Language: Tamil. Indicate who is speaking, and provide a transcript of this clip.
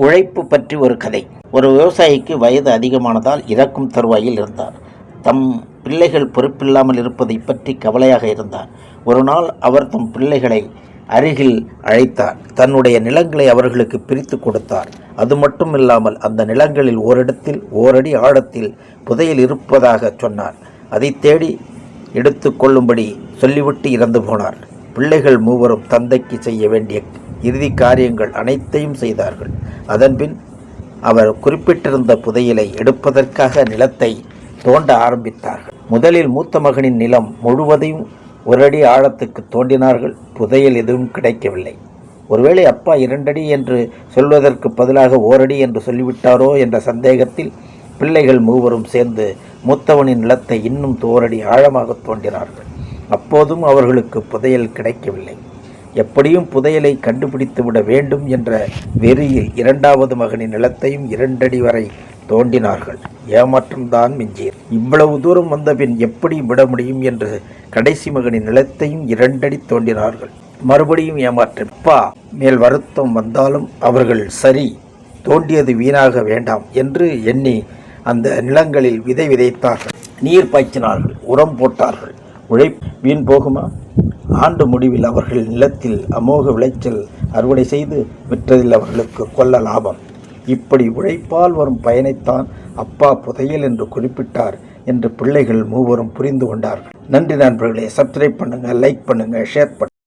Speaker 1: உழைப்பு பற்றி ஒரு கதை. ஒரு விவசாயிக்கு வயது அதிகமானதால் இறக்கும் தருவாயில் இருந்தார். தம் பிள்ளைகள் பொறுப்பில்லாமல் இருப்பதை பற்றி கவலையாக இருந்தார். ஒரு நாள் அவர் தம் பிள்ளைகளை அருகில் அழைத்தார். தன்னுடைய நிலங்களை அவர்களுக்கு பிரித்து கொடுத்தார். அது மட்டும் இல்லாமல் அந்த நிலங்களில் ஓரிடத்தில் ஓரடி ஆழத்தில் புதையல் இருப்பதாக சொன்னார். அதை தேடி எடுத்து கொள்ளும்படி சொல்லிவிட்டு இறந்து போனார். பிள்ளைகள் மூவரும் தந்தைக்கு செய்ய வேண்டிய இறுதி காரியங்கள் அனைத்தையும் செய்தார்கள். அதன்பின் அவர் குறிப்பிட்டிருந்த புதையலை எடுப்பதற்காக நிலத்தை தோண்ட ஆரம்பித்தார்கள். முதலில் மூத்த மகனின் நிலம் முழுவதையும் ஒரு அடி ஆழத்துக்கு தோண்டினார்கள். புதையல் எதுவும் கிடைக்கவில்லை. ஒருவேளை அப்பா இரண்டடி என்று சொல்வதற்கு பதிலாக ஓரடி என்று சொல்லிவிட்டாரோ என்ற சந்தேகத்தில் பிள்ளைகள் மூவரும் சேர்ந்து மூத்தவனின் நிலத்தை இன்னும் தோரடி ஆழமாக தோண்டினார்கள். அப்போதும் அவர்களுக்கு புதையல் கிடைக்கவில்லை. எப்படியும் புதையலை கண்டுபிடித்து விட வேண்டும் என்ற வெறியில் இரண்டாவது மகனின் நிலத்தையும் இரண்டடி வரை தோண்டினார்கள். ஏமாற்றம்தான் மிஞ்சீர் இவ்வளவு தூரம் வந்தபின் எப்படி விட முடியும் என்று கடைசி மகனின் நிலத்தையும் இரண்டடி தோண்டினார்கள். மறுபடியும் ஏமாற்றம். அப்பா மேல் வருத்தம் வந்தாலும் அவர்கள் சரி தோண்டியது வீணாக வேண்டாம் என்று எண்ணி அந்த நிலங்களில் விதை விதைத்தார்கள். நீர் பாய்ச்சினார்கள் உரம் போட்டார்கள். உழைப்பு வீண் போகுமா? ஆண்டு முடிவில் அவர்கள் நிலத்தில் அமோக விளைச்சல் அறுவடை செய்து விற்றதில் அவர்களுக்கு கொள்ள லாபம். இப்படி உழைப்பால் வரும் பயனைத்தான் அப்பா புதையல் என்று குறிப்பிட்டார் என்று பிள்ளைகள் மூவரும் புரிந்து கொண்டார்கள். நன்றி நண்பர்களே சப்ஸ்கிரைப் பண்ணுங்கள் லைக் பண்ணுங்கள் ஷேர் பண்ணுங்கள்